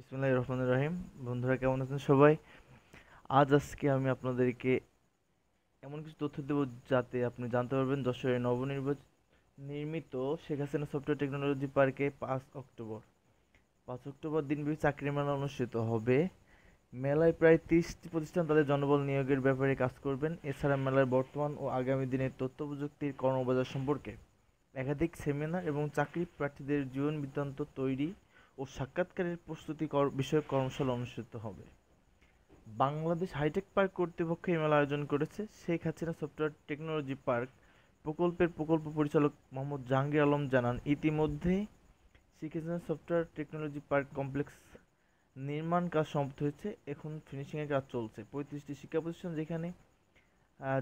বিসমুল্লাহ রহমান রাহিম। বন্ধুরা, কেমন আছেন সবাই? আজ আজকে আমি আপনাদেরকে এমন কিছু তথ্য দেব যাতে আপনি জানতে পারবেন যশোরের নবনির্বাচিত নির্মিত শেখ হাসিনা সফটওয়্যার টেকনোলজি পার্কে পাঁচ অক্টোবর। পাঁচ অক্টোবর দিনব্যাপী চাকরি মেলা অনুষ্ঠিত হবে। মেলায় প্রায় তিরিশটি প্রতিষ্ঠান তাদের জনবল নিয়োগের ব্যাপারে কাজ করবেন। এছাড়া মেলার বর্তমান ও আগামী দিনের তথ্য প্রযুক্তির কর্মবাজার সম্পর্কে একাধিক সেমিনার এবং চাকরি প্রার্থীদের জীবন বৃত্তান্ত তৈরি ও সাক্ষাৎকারের প্রস্তুতি কর, বিষয়ক কর্মশালা অনুষ্ঠিত হবে। বাংলাদেশ হাইটেক পার্ক কর্তৃপক্ষ এই মেলা আয়োজন করেছে। Sheikh Hasina software technology park প্রকল্পের প্রকল্প পরিচালক মোহাম্মদ জাহাঙ্গীর আলম জানান, ইতিমধ্যে Sheikh Hasina software technology park complex নির্মাণ কাজ সমাপ্ত হয়েছে। এখন ফিনিশিংয়ের কাজ চলছে। পঁয়ত্রিশটি শিক্ষা প্রতিষ্ঠান যেখানে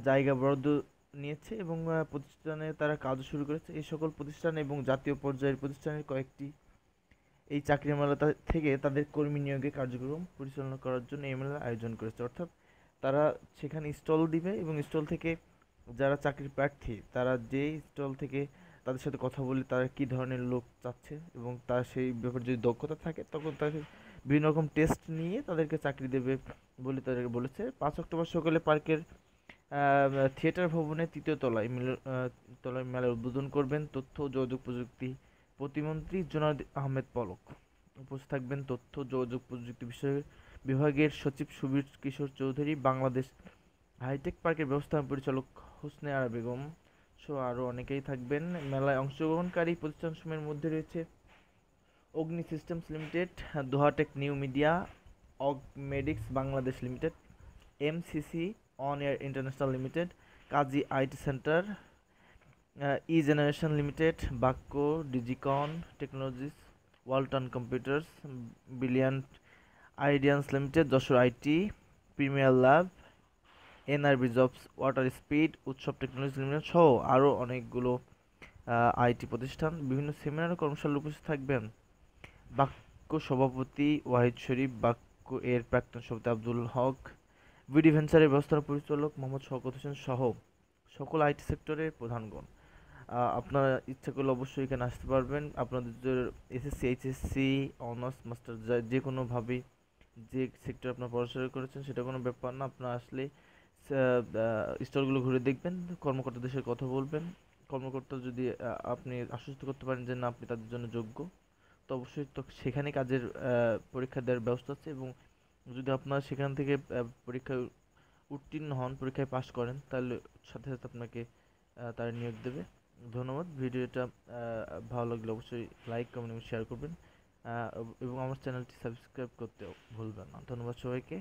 জায়গা বরাদ্দ নিয়েছে এবং প্রতিষ্ঠানে তারা কাজ শুরু করেছে। এই সকল প্রতিষ্ঠান এবং জাতীয় পর্যায়ের প্রতিষ্ঠানের কয়েকটি এই চাকরি মেলা থেকে তাদের কর্মী নিয়োগের কার্যক্রম পরিচালনা করার জন্য এই মেলার আয়োজন করেছে। অর্থাৎ তারা সেখানে স্টল দিবে এবং স্টল থেকে যারা চাকরির প্রার্থী, তারা যে স্টল থেকে তাদের সাথে কথা বলে তারা কী ধরনের লোক চাচ্ছে এবং তার সেই ব্যাপারে যদি দক্ষতা থাকে, তখন তাকে বিভিন্ন রকম টেস্ট নিয়ে তাদেরকে চাকরি দেবে বলে তাদেরকে বলেছে। পাঁচ অক্টোবর সকালে পার্কের থিয়েটার ভবনে তৃতীয় তলায় তলায় মেলার উদ্বোধন করবেন তথ্য ও যোগাযোগ প্রযুক্তি প্রতিমন্ত্রী জোনাদ আহমেদ পলক। উপস্থিত থাকবেন তথ্য, যোগাযোগ প্রযুক্তি বিষয়ে বিভাগের সচিব সুবীর কিশোর চৌধুরী, বাংলাদেশ হাইটেক পার্কের ব্যবস্থাপনা পরিচালক হোসনে আরা বেগম সহ আরও অনেকেই থাকবেন। মেলায় অংশগ্রহণকারী প্রতিষ্ঠানসমূহের মধ্যে রয়েছে Agni systems limited, Dohatec new media, অগ medics Bangladesh limited, MCC, on air international limited, Kazi IT centre e generation limited বাক্য Digicon technologies Walton computers brilliant আইডিয়ান্স limited Jessore IT premier lab NRB jobs water speed উৎসব technology limited সহ আরও অনেকগুলো IT প্রতিষ্ঠান, বিভিন্ন seminar ও কর্মশালায় উপস্থিত থাকবেন। বাক্য সভাপতি ওয়াহিদ শরীফ, বাক্য এর প্রাক্তন সভাপতি আব্দুল হক ভিডি ভেঞ্চারের ব্যবস্থাপনা পরিচালক মোহাম্মদ শওকত হোসেন সহ সকল আইটি সেক্টরের প্রধানগণ। আপনারা ইচ্ছা করলে অবশ্যই এখানে আসতে পারবেন। আপনাদের এসএসসি, এইচএসসি, অনার্স, মাস্টার, যে কোনোভাবেই যে সেক্টর আপনার পড়াশোনা করেছেন, সেটা কোনো ব্যাপার না। আপনার আসলে স্টলগুলো ঘুরে দেখবেন কর্মকর্তাদের সাথে কথা বলবেন। কর্মকর্তা যদি আপনি আশ্বস্ত করতে পারেন যে না, আপনি তাদের জন্য যোগ্য, তো অবশ্যই তো সেখানে কাজের পরীক্ষা দেওয়ার ব্যবস্থা আছে এবং যদি আপনার সেখান থেকে পরীক্ষায় উত্তীর্ণ হন, পরীক্ষায় পাশ করেন, তাহলে সাথে সাথে আপনাকে তারা নিয়োগ দেবে। ধন্যবাদ। ভিডিওটা ভালো লাগলে অবশ্যই লাইক কমেন্ট এবং শেয়ার করবেন। এবং আমার চ্যানেলটি সাবস্ক্রাইব করতেও ভুলবেন না। ধন্যবাদ সবাইকে।